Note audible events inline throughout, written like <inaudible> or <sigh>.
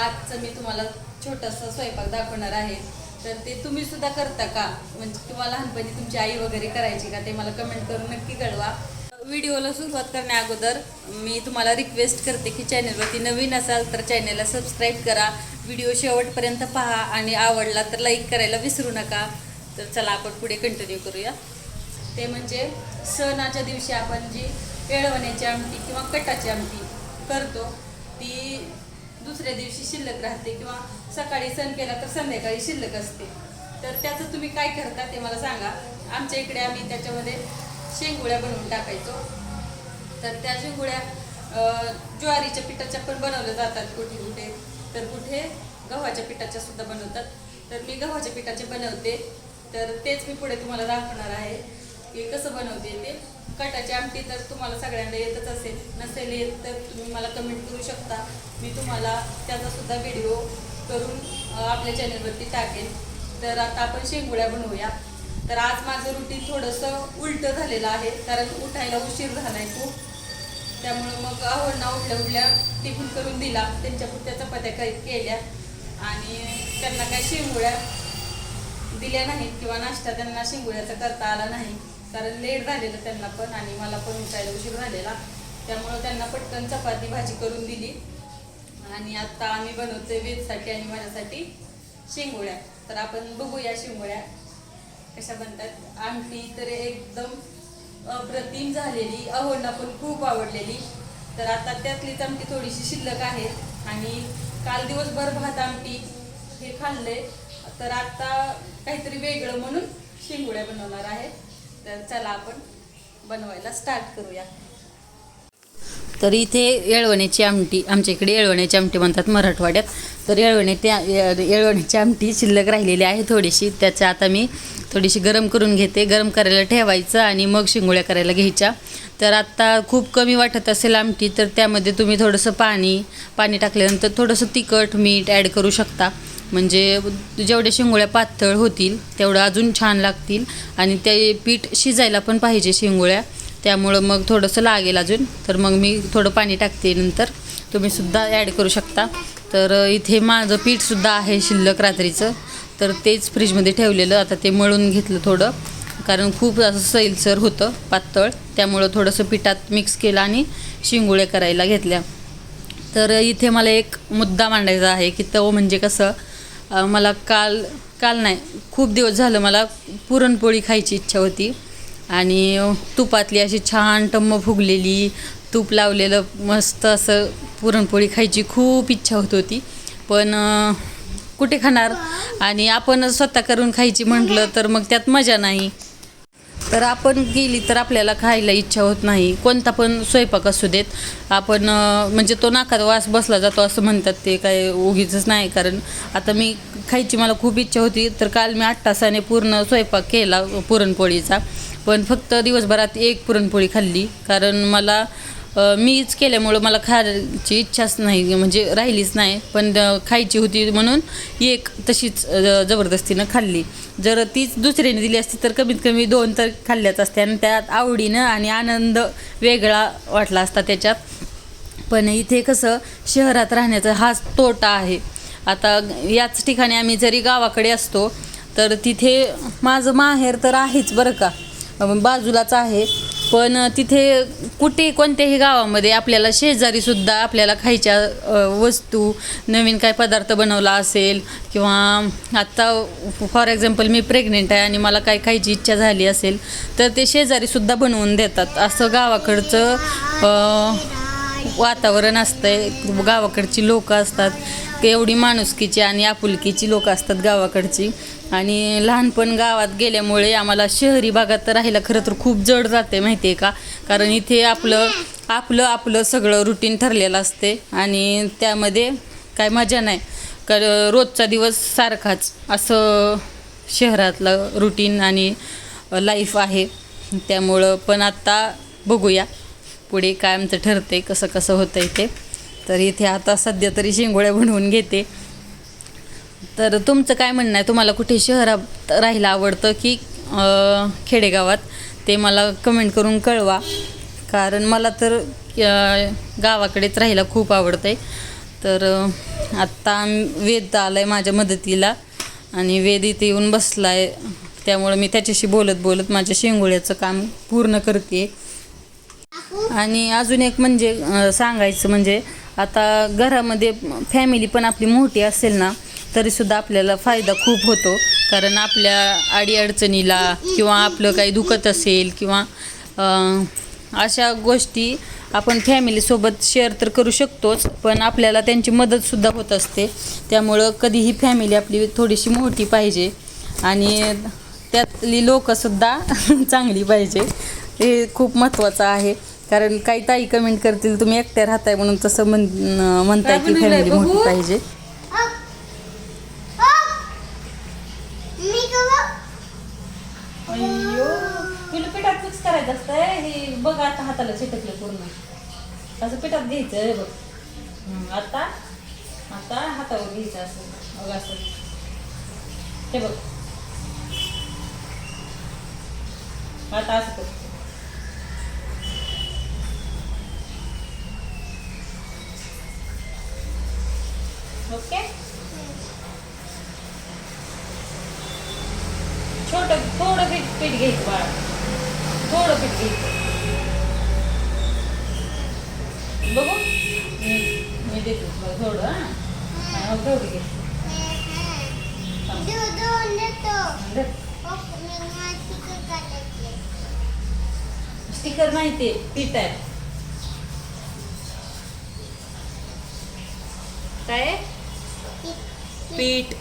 आजचं मी तुम्हाला छोटासा स्वयंपाक दाखवणार आहे. तर ते तुम्ही सुद्धा करता का? म्हणजे तुम्हाला लहानपणी तुमची आई वगैरे करायची का? ते मला कमेंट करून नक्की कळवा. व्हिडिओला सुरुवात करण्या अगोदर मी तुम्हाला रिक्वेस्ट करते की चॅनलवरती नवीन असाल तर चॅनलला सबस्क्राईब करा. व्हिडिओ शेवटपर्यंत पहा आणि आवडला तर लाईक करायला विसरू नका. तर चला आपण पुढे कंटिन्यू करूया. ते म्हणजे सणाच्या दिवशी आपण जी येळवण्याची आमटी किंवा कटाची आमटी करतो ती दुसऱ्या दिवशी शिल्लक राहते किंवा सकाळी सण केला तर संध्याकाळी शिल्लक असते. तर त्याचं तुम्ही काय करता ते मला सांगा. आमच्या इकडे आम्ही त्याच्यामध्ये शेंगुळ्या बनवून टाकायचो. तर त्या शेंगुळ्या ज्वारीच्या पिठाच्या पण बनवल्या जातात कुठे कुठे. तर कुठे? गव्हाच्या पिठाच्या सुद्धा बनवतात. तर मी गव्हाच्या पिठाचे बनवते. तर तेच मी पुढे तुम्हाला दाखवणार आहे की कसं बनवते ते. कटाची आमटी तर तुम्हाला सगळ्यांना येतच असेल. नसेल येत तर तुम्ही मला कमेंट करू शकता. मी तुम्हाला त्याचा सुद्धा व्हिडिओ करून आपल्या चॅनलवरती टाकेन. तर आता आपण शेंगुळ्या बनवूया. तर आज माझं रुटीन थोडंसं उलटं झालेलं आहे कारण उठायला उशीर झाला आहे खूप. त्यामुळं मग आवडना उठल्या उठल्या टिफिन करून दिला. त्यांच्या पुढच्या चपात्या काही केल्या. आणि त्यांना काही शेंगुळ्या दिल्या नाहीत किंवा नाश्ता त्यांना शेंगुळ्याचा करता आला नाही. कारण लेट झालेलं त्यांना पण आणि मला पण उठायला उशीर झालेला. त्यामुळं त्यांना पटकन चपाती भाजी करून दिली. आणि आता आम्ही बनवतोय वेजसाठी आणि माझ्यासाठी शेंगोळ्या. तर आपण बघूया शेंगोळ्या कशा बनतात. आमटी तर एकदम अप्रतिम झालेली अहोंना पण खूप आवडलेली. तर आता त्यातलीच आमटी थोडीशी शिल्लक आहे. आणि काल दिवसभर भात आमटी हे खाल्ले तर आता काहीतरी वेगळं म्हणून शेंगोळ्या बनवणार आहे. तर चला आपण बनवायला स्टार्ट करूया. तर इथे येळवण्याची आमटी आमच्या इकडे येळवण्याची आमटी म्हणतात मराठवाड्यात. तर येळवणे त्या येळवण्याची आमटी शिल्लक राहिलेली आहे थोडीशी. त्याचं आता मी थोडीशी गरम करून घेते. गरम करायला ठेवायचं आणि मग शिंगोळ्या करायला घ्यायच्या. तर आत्ता खूप कमी वाटत असेल आमटी तर त्यामध्ये तुम्ही थोडंसं पाणी पाणी टाकल्यानंतर थोडंसं तिखट मीठ ॲड करू शकता. म्हणजे जेवढ्या शेंगोळ्या पातळ होतील तेवढं अजून छान लागतील. आणि ते पीठ शिजायला पण पाहिजे शेंगोळ्या. त्यामुळं मग थोडंसं लागेल अजून. तर मग मी थोडं पाणी टाकते नंतर. तुम्ही सुद्धा ॲड करू शकता. तर इथे माझं पीठसुद्धा आहे शिल्लक रात्रीचं. तर तेच फ्रीजमध्ये ठेवलेलं. आता ते मळून घेतलं थोडं. कारण खूप असं सैलसर होतं पातळ. त्यामुळं थोडंसं पिठात मिक्स केलं आणि शिंगोळे करायला घेतल्या. तर इथे मला एक मुद्दा मांडायचा आहे की तो म्हणजे कसं? मला काल काल नाही खूप दिवस झालं मला पुरणपोळी खायची इच्छा होती. आणि तुपातली अशी छान टम्म फुगलेली तूप लावलेलं मस्त असं पुरणपोळी खायची खूप इच्छा होत होती. पण कुठे खाणार? आणि आपण स्वतः करून खायची म्हटलं तर मग त्यात मजा नाही. तर आपण गेली तर आपल्याला खायला इच्छा होत नाही. कोणता पण स्वयंपाक असू देत. आपण म्हणजे तो नाकात वास बसला जातो असं म्हणतात ते काय उगीच नाही. कारण आता मी खायची मला खूप इच्छा होती. तर काल मी आठ तासाने पूर्ण स्वयंपाक केला पुरणपोळीचा. पण फक्त दिवसभरात एक पुरणपोळी खाल्ली. कारण मला मीच केल्यामुळं मला खायची इच्छाच नाही म्हणजे राहिलीच नाही. पण खायची होती म्हणून एक तशीच जबरदस्तीनं खाल्ली. जर तीच दुसऱ्याने दिली असती तर कमीत कमी दोन तर खाल्ल्याच असते आणि त्यात आवडीनं आणि आनंद वेगळा वाटला असता त्याच्यात. पण इथे कसं शहरात राहण्याचा हाच तोटा आहे. आता याच ठिकाणी आम्ही जरी गावाकडे असतो तर तिथे माझं माहेर तर आहेच बरं का. बाजूलाच आहे. पण तिथे कुठे कोणत्याही गावामध्ये आपल्याला शेजारीसुद्धा आपल्याला खायच्या वस्तू नवीन काय पदार्थ बनवला असेल किंवा आत्ता फॉर एक्झाम्पल मी प्रेग्नेंट आहे आणि मला काय खायची इच्छा झाली असेल तर ते शेजारीसुद्धा बनवून देतात. असं गावाकडचं वातावरण वातावरण असतंय. गावाकडची लोकं असतात. ते एवढी माणुसकीची आणि आपुलकीची लोकं असतात गावाकडची. आणि लहानपण गावात गेल्यामुळे आम्हाला शहरी भागात राहायला खरं तर खूप जड जाते माहिती आहे का? कारण इथे आपलं आपलं आपलं सगळं रुटीन ठरलेलं असते आणि त्यामध्ये काय मजा नाही. कर रोजचा दिवस सारखाच असं शहरातलं रुटीन आणि लाईफ आहे. त्यामुळं पण आत्ता बघूया पुढे काय आमचं ठरते कसं कसं होतं आहे ते. तर इथे आता सध्या तरी शेंगोळ्या बनवून घेते. तर तुमचं काय म्हणणं आहे? तुम्हाला कुठे शहरात राहायला आवडतं की खेडेगावात? ते मला कमेंट करून कळवा. कारण मला तर गावाकडेच राहायला खूप आवडतं आहे तर आत्ता वेद आला आहे माझ्या मदतीला आणि वेद इथे येऊन बसला आहे त्यामुळं मी त्याच्याशी बोलत बोलत माझ्या शेंगोळ्याचं काम पूर्ण करते. आणि अजून एक म्हणजे सांगायचं म्हणजे आता घरामध्ये फॅमिली पण आपली मोठी असेल ना तरीसुद्धा आपल्याला फायदा खूप होतो. कारण आपल्या अडीअडचणीला किंवा आपलं काही दुखत असेल किंवा अशा गोष्टी आपण फॅमिलीसोबत शेअर तर करू शकतोच पण आपल्याला त्यांची मदतसुद्धा होत असते. त्यामुळं कधीही फॅमिली आपली थोडीशी मोठी पाहिजे आणि त्यातली लोकंसुद्धा <laughs> चांगली पाहिजे. हे खूप महत्त्वाचं आहे. कारण काही ताई कमेंट करतील तुम्ही एकट्या राहताय म्हणून तसं म्हण म्हणताय की फॅमिली? मोठी पाहिजे अय्यो तुला पिठात मिक्स करायचं असतंय हे बघ आता हाताला चिटकलं पूर्ण. असं पिठात घ्यायचं हे बघ. आता आता हातावर घ्यायचं असं बघ असं. हे बघ. आता असं कर. ओके? छोटं थोडं पीठ पीठ घ्यायचं बाळा थोडं पीठ घ्यायचं बघू. मी मी देते तुला थोडं हां. हा, थोडं घे स्टिकर नाही ते पीठ आहे. काय आहे? पीठ.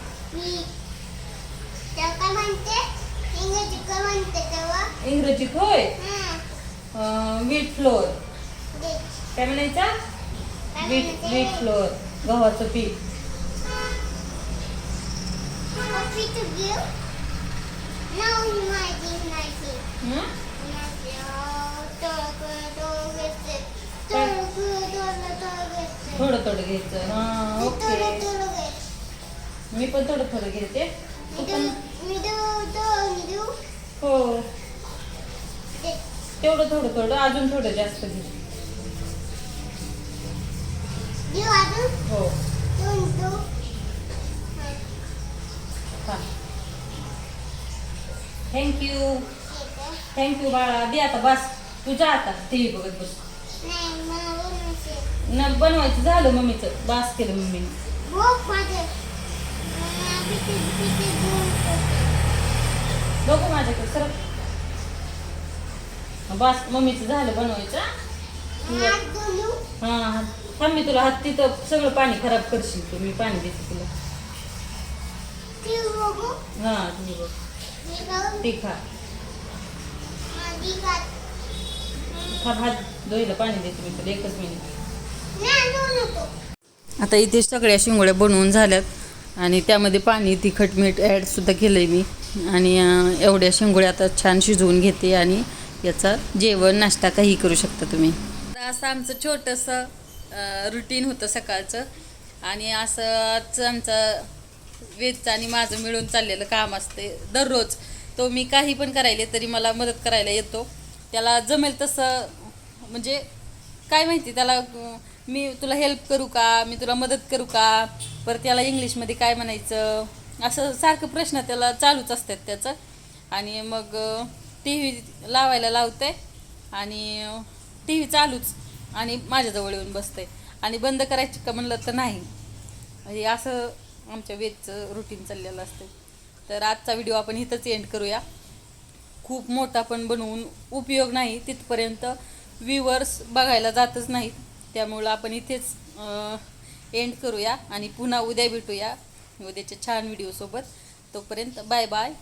काय म्हणते? इंग्रजीत होय? वीट फ्लोअर दे. काय म्हणायचं? वीट? वीट फ्लोअर गव्हाचं पीठ. थोडं थोडं घ्यायचं. हां ओके. मी पण थोडं थोडं घेते. हो. तेवढं थोडं थोडं अजून थोडं जास्त घे? हो. थँक्यू. थँक्यू बाळा. दे आता बस. तू जा आता. टी व्ही बघत बस. न बनवायचं झालं मम्मीचं. बास केलं मम्मीने भूक माझे. मला पिठी- पिठी देऊन ठेवते. बघू माझ्याकडे सर बास मम्मीचं झालं बनवायचं? हां हां मी तुला हात तिथं सगळं पाणी खराब करशील तू मी पाणी देते तुला. हां तुम्ही बघ. ते खा माझी गाठ. खा भात धुईला पाणी देते मी तुला एकच मिनिट. आता इथे सगळ्या शिंगोळ्या बनवून झाल्यात आणि त्यामध्ये पाणी तिखट मीठ ॲडसुद्धा केलं आहे मी. आणि एवढ्या शिंगोळ्या आता छान शिजवून घेते आणि याचा जेवण नाश्ता काही करू शकता तुम्ही. असं आमचं छोटंसं रुटीन होतं सकाळचं. आणि असंच आमचं वेदचं आणि माझं मिळून चाललेलं काम असते दररोज. तो मी काही पण करायले तरी मला मदत करायला येतो. त्याला जमेल तसं म्हणजे काय माहिती त्याला मी तुला हेल्प करू का? मी तुला मदत करू का? परत त्याला इंग्लिशमध्ये काय म्हणायचं? असं सारखं प्रश्न त्याला चालूच असतात त्याचं. आणि मग टी व्ही लावायला लावते आणि टी व्ही चालूच आणि माझ्याजवळ येऊन बसते. आणि बंद करायची का म्हणलं तर नाही. हे असं आमच्या वेदचं रुटीन चाललेलं असतं. तर आजचा व्हिडिओ आपण इथंच एंड करूया. खूप मोठा पण बनवून उपयोग नाही तिथपर्यंत व्ह्यूवर्स बघायला जातच नाहीत. त्यामुळं आपण इथेच एंड करूया आणि पुन्हा उद्या भेटूया. उद्याच्या छान व्हिडिओसोबत तोपर्यंत बाय बाय